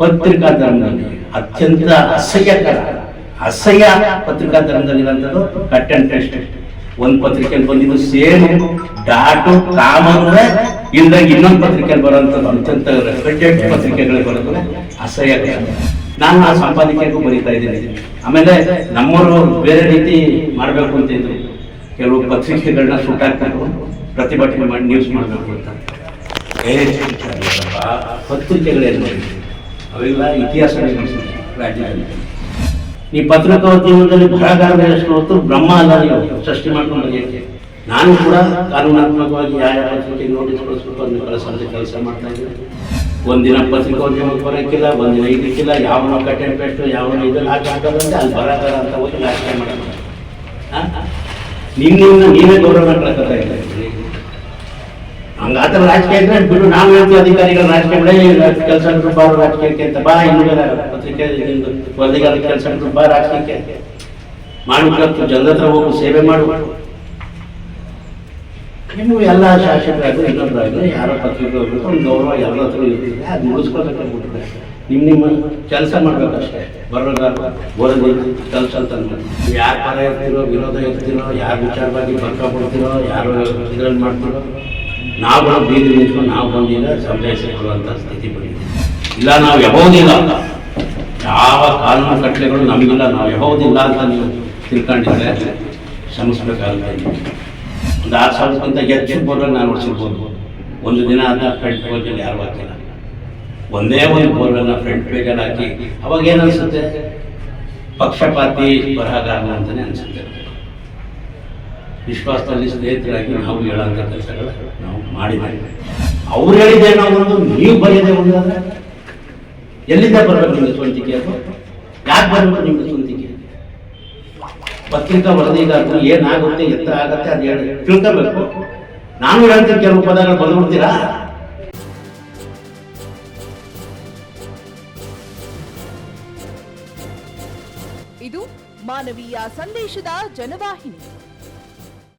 ಪತ್ರಿಕಾ ತರಂಗದಲ್ಲಿ ಅತ್ಯಂತ ಅಸಹ್ಯಕರ ಅಸಹ್ಯ ಪತ್ರಿಕಾ ಧರ್ಮದಲ್ಲಿ ಇರೋಂಥದ್ದು ಕಟ್ ಅಂಡ್ ಟೆಸ್ಟ್ ಒಂದು ಪತ್ರಿಕೆಯಲ್ಲಿ ಬಂದಿದ್ದು ಸೇಮ್ ಡಾಟು ಕಾಮಂದ್ರೆ ಇಲ್ದಾಗ ಇನ್ನೊಂದು ಪತ್ರಿಕೆಯಲ್ಲಿ ಬರೋಂಥದ್ದು ಅತ್ಯಂತ ರೆಸ್ಪೆಕ್ಟೆಡ್ ಪತ್ರಿಕೆಗಳಿಗೆ ಬರುತ್ತವೆ ಅಸಹ್ಯಕರ. ನಾನು ಆ ಸಂಪಾದಕರಿಗೂ ಬರೀತಾ ಇದ್ದೀನಿ. ಆಮೇಲೆ ನಮ್ಮವರು ಬೇರೆ ರೀತಿ ಮಾಡಬೇಕು ಅಂತ ಇದ್ರು. ಕೆಲವು ಪತ್ರಿಕೆಗಳನ್ನ ಸುಟ್ಟಾಕ್ತಾರೆ ಪ್ರತಿಭಟನೆ ಮಾಡಿ ನ್ಯೂಸ್ ಮಾಡಬೇಕು ಅಂತ. ಪತ್ರಿಕೆಗಳೇನು? ಅವೆಲ್ಲ ಇತಿಹಾಸ ರಾಜ್ಯದಲ್ಲಿ. ಈ ಪತ್ರಿಕೋದ್ಯಮದಲ್ಲಿ ಬರಹಗಾರರಷ್ಟು ಹೊತ್ತು ಬ್ರಹ್ಮ ಅಲ್ಲ ಸೃಷ್ಟಿ ಮಾಡ್ಕೊಂಡು ಬಂದಿದ್ದೆ. ನಾನು ಕೂಡ ಕಾನೂನಾತ್ಮಕವಾಗಿ ಯಾವ ಯಾವ ಪತ್ರಿಕೆ ನೋಟಿಸ್ ಕಳಿಸ್ಬೇಕು ಅದನ್ನ ಕೆಲಸ ಮಾಡ್ತಾ ಇದ್ದೀನಿ ಒಂದಿನ ಪತ್ರಿಕೋದ್ಯಮಕ್ಕೆ ಬರೋಕ್ಕಿಲ್ಲ ಒಂದಿನ ಇದಕ್ಕಿಲ್ಲ ಯಾವನೋ ಕಟ್ಟೆ ಪೆಟ್ಟು ಯಾವನ ಇದನ್ನು ಹಾಕಿ ಹಾಕೋದಂತೆ ಅಲ್ಲಿ ಬರಗಾರ ಅಂತ ಹೋಗಿ ರಾಜಕೀಯ ಮಾಡೋದು ನಿನ್ನ ನೀನೇ ಗೌರವ ಕಳ್ಕೊತಾ ಹಂಗಾದ್ರೆ ರಾಜಕೀಯ ಇದ್ರೆ ಬಿಡು, ನಾವು ಹೇಳ್ತೀವಿ ಅಧಿಕಾರಿಗಳು ರಾಜಕೀಯ ಕೆಲಸ ಬಾರ ರಾಜಕೀಯಕ್ಕೆ ಅಂತ. ಬಾ, ಇನ್ನು ಪತ್ರಿಕೆ ನಿಮ್ದು ವರದಿಗಾರ ಕೆಲಸ ಬಾ ರಾಜಕೀಯಕ್ಕೆ. ಮಾಡ್ಬೇಕು ಜನರ ಹತ್ರ ಹೋಗು, ಸೇವೆ ಮಾಡು. ನೀವು ಎಲ್ಲ ಶಾಸಕರಾಗ್ಲಿ ಇನ್ನೊಬ್ಬರಾಗಲಿ ಯಾರೋ ಪತ್ರಿಕೆ ಒಂದು ಗೌರವ ಎಲ್ಲ ಹತ್ರ ಇರ್ತಿದೆ ಅದು ಮುಗಿಸ್ಕೊಬೇಕಾಗ್ಬಿಟ್ರೆ ನಿಮ್ಮ ನಿಮ್ಮ ಕೆಲಸ ಮಾಡ್ಬೇಕಷ್ಟೇ. ಬರೋದಾರ ಓದಿ ಕೆಲಸ ಅಂತ ಯಾರ ಪರ ಇರ್ತೀರೋ, ವಿರೋಧ ಇರ್ತೀರೋ, ಯಾರು ವಿಚಾರವಾಗಿ ಬರ್ಕೊಬಿಡ್ತೀರೋ ಯಾರು ಇದ್ರಲ್ಲಿ ಮಾಡ್ತೀರೋ ನಾವು ಬೀದಿ ನಿಂತ್ಕೊಂಡು ನಾವು ಬಂದಿಲ್ಲ ಸಂಜಯಿಸಿಕೊಳ್ಳುವಂಥ ಸ್ಥಿತಿ ಬಂದಿದೆ. ಇಲ್ಲ, ನಾವು ಯಾವೋದಿಲ್ಲ ಯಾವ ಕಾನೂನು ಕಟ್ಟಲೆಗಳು ನಮಗಿಲ್ಲ. ನಾವು ಯಾವುದಿಲ್ಲ ಅಂತ ನೀವು ತಿಳ್ಕೊಂಡಿದ್ರೆ ಶ್ರಮಿಸ್ಬೇಕಾಗುತ್ತೆ ಒಂದು ಆರು ಸಾವಿರಕ್ಕಿಂತ ಹೆಚ್ಚು ಬೋರ್ವೆಲ್ ನಾನು ಹೊಡ್ಸಿರ್ಬೋದು ಒಂದು ದಿನ ಅಂತ ಫ್ರಂಟ್ ಪೇಜಲ್ಲಿ ಯಾರು ಹಾಕಿಲ್ಲ. ಒಂದೇ ಒಂದು ಬೋರ್ವೆಲ್ನ ಫ್ರಂಟ್ ಪೇಜಲ್ಲಿ ಹಾಕಿ ಅವಾಗ ಏನು ಅನ್ಸುತ್ತೆ? ಪಕ್ಷಪಾತಿ ಬರಹಗಾರ ಅಂತಲೇ ಅನ್ಸುತ್ತೆ. ವಿಶ್ವಾಸದಲ್ಲಿ ಸ್ನೇಹಿತರಾಗಿ ನಾವು ಹೇಳೋಂಥ ಕೆಲಸಗಳು ನಾವು ಮಾಡಿದ್ದೇವೆ. ಅವ್ರು ಹೇಳಿದ್ದೇನೋ ಒಂದು ನೀವು ಬರೆಯದೆ ಒಂದು ಎಲ್ಲಿಂದ ಬರಬೇಕು ನಿಮಗೆ ಸ್ವಂತಿಕೆ ಅದು? ಯಾಕೆ ಬರಬೇಕು ನಿಮಗೆ ಸ್ವಂತಿಕೆ? ಪತ್ರಿಕಾ ವರದಿಗಾರರು ಏನಾಗುತ್ತೆ, ಎತ್ತ ಆಗುತ್ತೆ ಅದು ಹೇಳಿ ತಿಳ್ಕೊಬೇಕು. ನಾನು ಹೇಳ್ತೀನಿ ಕೆಲವು ಪದಗಳು ಬಂದ್ಬಿಡ್ತೀರಾ? ಇದು ಮಾನವೀಯ ಸಂದೇಶದ ಜನವಾಹಿನಿ.